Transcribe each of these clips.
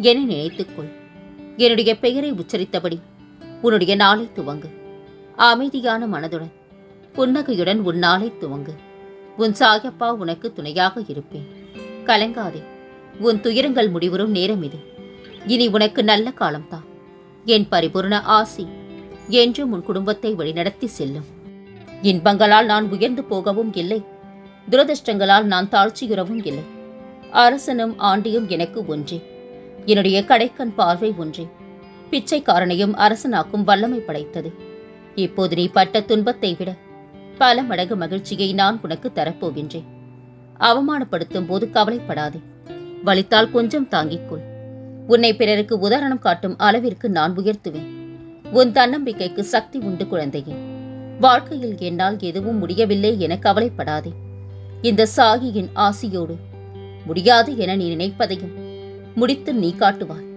என்னை நினைத்துக்கொள். என்னுடைய பெயரை உச்சரித்தபடி உன்னுடைய நாளை துவங்கு. அமைதியான மனதுடன் புன்னகையுடன் உன் நாளை துவங்கு. உன் சாயப்பா உனக்கு துணையாக இருப்பேன். கலங்காதே உன் துயரங்கள் முடிவரும் நேரம் இது. இனி உனக்கு நல்ல காலம்தான் என் பரிபூர்ண ஆசி என்றும் உன் குடும்பத்தை வழிநடத்தி செல்லும். இன்பங்களால் நான் உயர்ந்து போகவும் இல்லை. துரதிர்ஷ்டங்களால் நான் தாழ்ச்சியுறவும் இல்லை. அரசனும் ஆண்டியும் எனக்கு ஒன்றே. என்னுடைய கடைக்கண் பார்வை ஒன்றே. பிச்சைக்காரனையும் அரசனாக்கும் வல்லமை படைத்தது. இப்போது நீ பட்ட துன்பத்தை விட பல மடங்கு மகிழ்ச்சியை நான் உனக்கு தரப்போகின்றேன். அவமானப்படுத்தும் போது கவலைப்படாதே. வலித்தால் கொஞ்சம் தாங்கிக்கொள். உன்னை பிறருக்கு உதாரணம் காட்டும் அளவிற்கு நான் உயர்த்துவேன். உன் தன்னம்பிக்கைக்கு சக்தி உண்டு குழந்தையே. வாழ்க்கையில் என்னால் எதுவும் முடியவில்லை என கவலைப்படாதே. இந்த சாகியின் ஆசியோடு முடியாது என நீ நினைப்பதையும் முடித்து நீ காட்டுவாய்.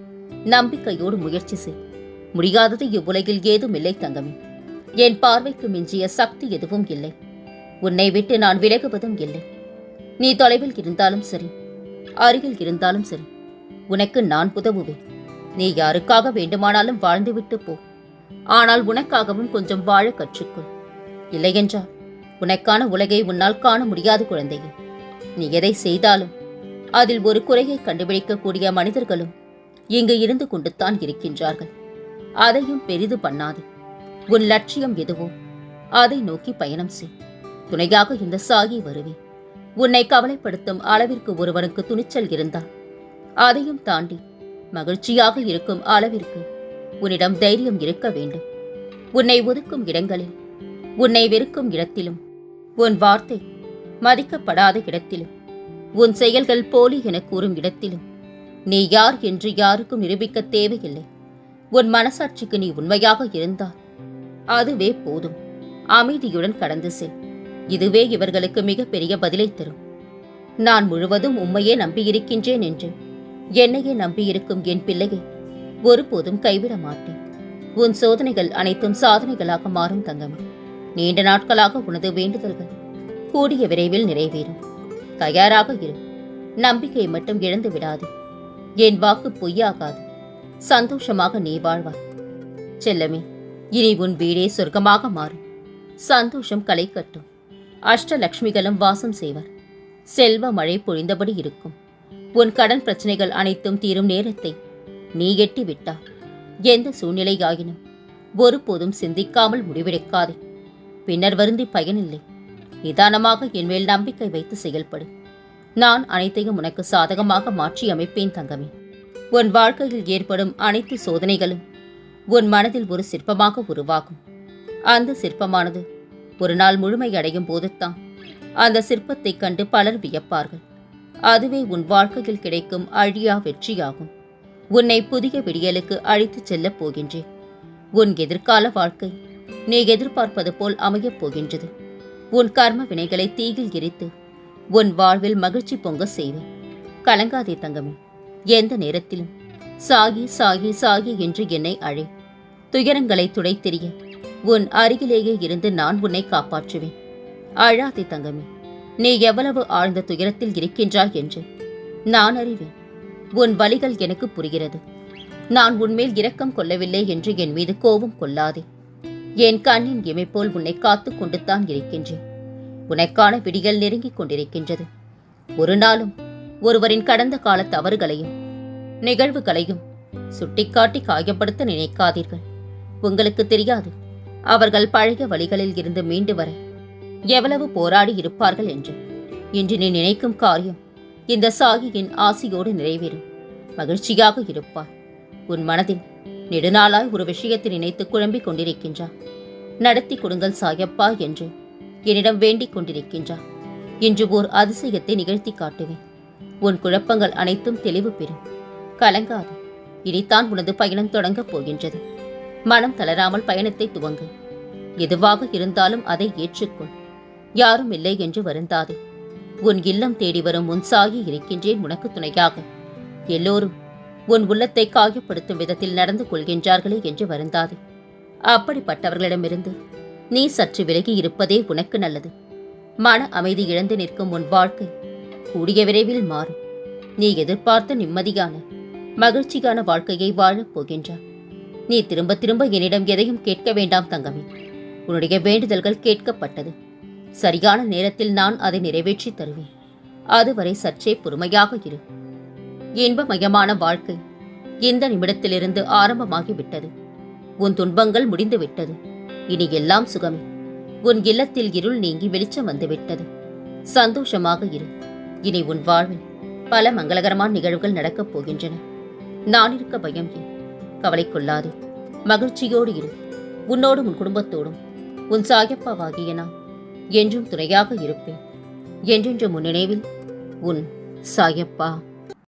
நம்பிக்கையோடு முயற்சி செய். முடியாதது இவ்வுலகில் ஏதும் இல்லை தங்கமே. என் பார்வைக்கு மிஞ்சிய சக்தி எதுவும் இல்லை. உன்னை விட்டு நான் விலகுவதும் இல்லை. நீ தொலைவில் இருந்தாலும் சரி அருகில் இருந்தாலும் சரி உனக்கு நான் உதவுவேன். நீ யாருக்காக வேண்டுமானாலும் வாழ்ந்துவிட்டு போ. ஆனால் உனக்காகவும் கொஞ்சம் வாழ கற்றுக்கொள். இல்லையென்றால் உனக்கான உலகை உன்னால் காண முடியாது குழந்தையே. நீ எதை செய்தாலும் அதில் ஒரு குறையை கண்டுபிடிக்கக்கூடிய மனிதர்களும் இங்கு இருந்து கொண்டுத்தான் இருக்கின்றார்கள். அதையும் பெரிது பண்ணாதே. உன் லட்சியம் எதுவோ அதை நோக்கி பயணம் செய். துணையாக இந்த சாகி வருவேன். உன்னை கவலைப்படுத்தும் அளவிற்கு ஒருவனுக்கு துணிச்சல் இருந்தால் அதையும் தாண்டி மகிழ்ச்சியாக இருக்கும் அளவிற்கு உன்னிடம் தைரியம் இருக்க வேண்டும். உன்னை ஒதுக்கும் இடங்களில் உன்னை வெறுக்கும் இடத்திலும் உன் வார்த்தை மதிக்கப்படாத இடத்திலும் உன் செயல்கள் போலி என கூறும் இடத்திலும். நீ யார் என்று யாருக்கும் நிரூபிக்க தேவையில்லை. உன் மனசாட்சிக்கு நீ உண்மையாக இருந்தால் அதுவே போதும். அமைதியுடன் கடந்து செல். இதுவே இவர்களுக்கு மிகப்பெரிய பதிலை தரும். நான் முழுவதும் உண்மையே நம்பியிருக்கின்றேன் என்று என்னையே நம்பியிருக்கும் என் பிள்ளையை ஒருபோதும் கைவிட மாட்டேன். உன் சோதனைகள் அனைத்தும் சாதனைகளாக மாறும் தங்கமே நீண்ட நாட்களாக உனது வேண்டுதல்கள் கூடிய விரைவில் நிறைவேறும். தயாராக இரு நம்பிக்கையை மட்டும் இழந்து விடாது. என் வாக்கு பொய்யாகாது. சந்தோஷமாக நீ வாழ்வாய். செல்லமே இனி உன் வீடே சொர்க்கமாக மாறும். சந்தோஷம் களை கட்டும். அஷ்டலக்ஷ்மிகளும் வாசம் செய்வர். செல்வ மழை பொழிந்தபடி இருக்கும். உன் கடன் பிரச்சனைகள் அனைத்தும் தீரும் நேரத்தை நீ எட்டி விட்டா எந்த சூழ்நிலையாயினும் ஒருபோதும் சிந்திக்காமல் முடிவெடுக்காதே. பின்னர் வருந்தி பயனில்லை. நிதானமாக என் மேல் நம்பிக்கை வைத்து செயல்படு. நான் அனைத்தையும் உனக்கு சாதகமாக மாற்றி அமைப்பேன் தங்கமே. உன் வாழ்க்கையில் ஏற்படும் அனைத்து சோதனைகளும் உன் மனதில் ஒரு சிற்பமாக உருவாகும். அந்த சிற்பமானது ஒரு நாள் முழுமையடையும் போதுத்தான் அந்த சிற்பத்தைக் கண்டு பலர் வியப்பார்கள். அதுவே உன் வாழ்க்கையில் கிடைக்கும் அழியா வெற்றியாகும். உன்னை புதிய விடியலுக்கு அழைத்துச் செல்லப் போகின்றேன். உன் எதிர்கால வாழ்க்கை நீ எதிர்பார்ப்பது போல் அமையப் போகின்றது. உன் கர்ம வினைகளை தீயில் எரித்து உன் வாழ்வில் மகிழ்ச்சி பொங்க செய்வேன் கலங்காதே தங்கமே எந்த நேரத்திலும் சாகி சாகி சாகி என்று என்னை அழை. துயரங்களை துடைத்தெறிய உன் அருகிலேயே இருந்து நான் உன்னை காப்பாற்றுவேன் அழாதே தங்கமே நீ எவ்வளவு ஆழ்ந்த துயரத்தில் இருக்கின்றாய் என்று நான் அறிவேன். உன் வழிகள் எனக்கு புரிகிறது. நான் உன்மேல் இரக்கம் கொள்ளவில்லை என்று என் மீது கோபம் கொள்ளாதே. என் கண்ணின் இமை போல் உன்னை காத்துக் கொண்டுதான் இருக்கின்றேன். உனக்கான விடிகள் நெருங்கிக் கொண்டிருக்கின்றது. ஒரு நாளும் ஒருவரின் கடந்த கால தவறுகளையும் நிகழ்வுகளையும் சுட்டிக்காட்டி காயப்படுத்த நினைக்காதீர்கள். உங்களுக்கு தெரியாது அவர்கள் பழைய வழிகளில் இருந்து மீண்டு வர எவ்வளவு போராடி இருப்பார்கள் என்று. இன்று நீ நினைக்கும் காரியம் இந்த சாகியின் ஆசியோடு நிறைவேறும் மகிழ்ச்சியாக இருப்பார் உன் மனதில் நெடுநாளாய் ஒரு விஷயத்தை நினைத்து குழம்பிக் கொண்டிருக்கின்றார். நடத்தி கொடுங்கள் சாயப்பா என்று என்னிடம் வேண்டிக் கொண்டிருக்கின்றார். இன்று ஓர் அதிசயத்தை நிகழ்த்தி காட்டுவேன். உன் குழப்பங்கள் அனைத்தும் தெளிவு பெறும். கலங்காது. இனித்தான் உனது பயணம் தொடங்கப் போகின்றது. மனம் தளராமல் பயணத்தை துவங்கு. எதுவாக இருந்தாலும் அதை ஏற்றுக்கொள். யாரும் இல்லை என்று வருந்தாதே. உன் இல்லம் தேடி வரும் உன் இருக்கின்றேன் உனக்கு துணையாக. எல்லோரும் உன் உள்ளத்தை காயப்படுத்தும் விதத்தில் நடந்து கொள்கின்றார்களே என்று வருந்தாதே. அப்படிப்பட்டவர்களிடமிருந்து நீ சற்று விலகி இருப்பதே உனக்கு நல்லது. மன அமைதி இழந்து நிற்கும் உன் வாழ்க்கை கூடிய விரைவில் மாறும். நீ எதிர்பார்த்த நிம்மதியான மகிழ்ச்சியான வாழ்க்கையை வாழப் போகின்றாய். நீ திரும்ப திரும்ப என்னிடம் எதையும் கேட்க வேண்டாம் தங்கமே. உன்னுடைய வேண்டுதல்கள் கேட்கப்பட்டது. சரியான நேரத்தில் நான் அதை நிறைவேற்றி தருவேன். அதுவரை சற்றே பொறுமையாக இரு. இன்பமயமான வாழ்க்கை இந்த நிமிடத்திலிருந்து ஆரம்பமாகிவிட்டது. உன் துன்பங்கள் முடிந்து விட்டது இனி எல்லாம் சுகமே. உன் இல்லத்தில் இருள் நீங்கி வெளிச்சம் வந்துவிட்டது. சந்தோஷமாக இரு. இனி உன் வாழ்வில் பல மங்களகரமான நிகழ்வுகள் நடக்கப் போகின்றன. நான் இருக்க பயம் ஏன்? கவலை மகிழ்ச்சியோடு இரு. உன்னோடும் உன் குடும்பத்தோடும். உன் சாயப்பாவாகிய நான் என்றும் துணையாக இருப்பேன். என்றென்று உன் நினைவில் உன் சாயப்பா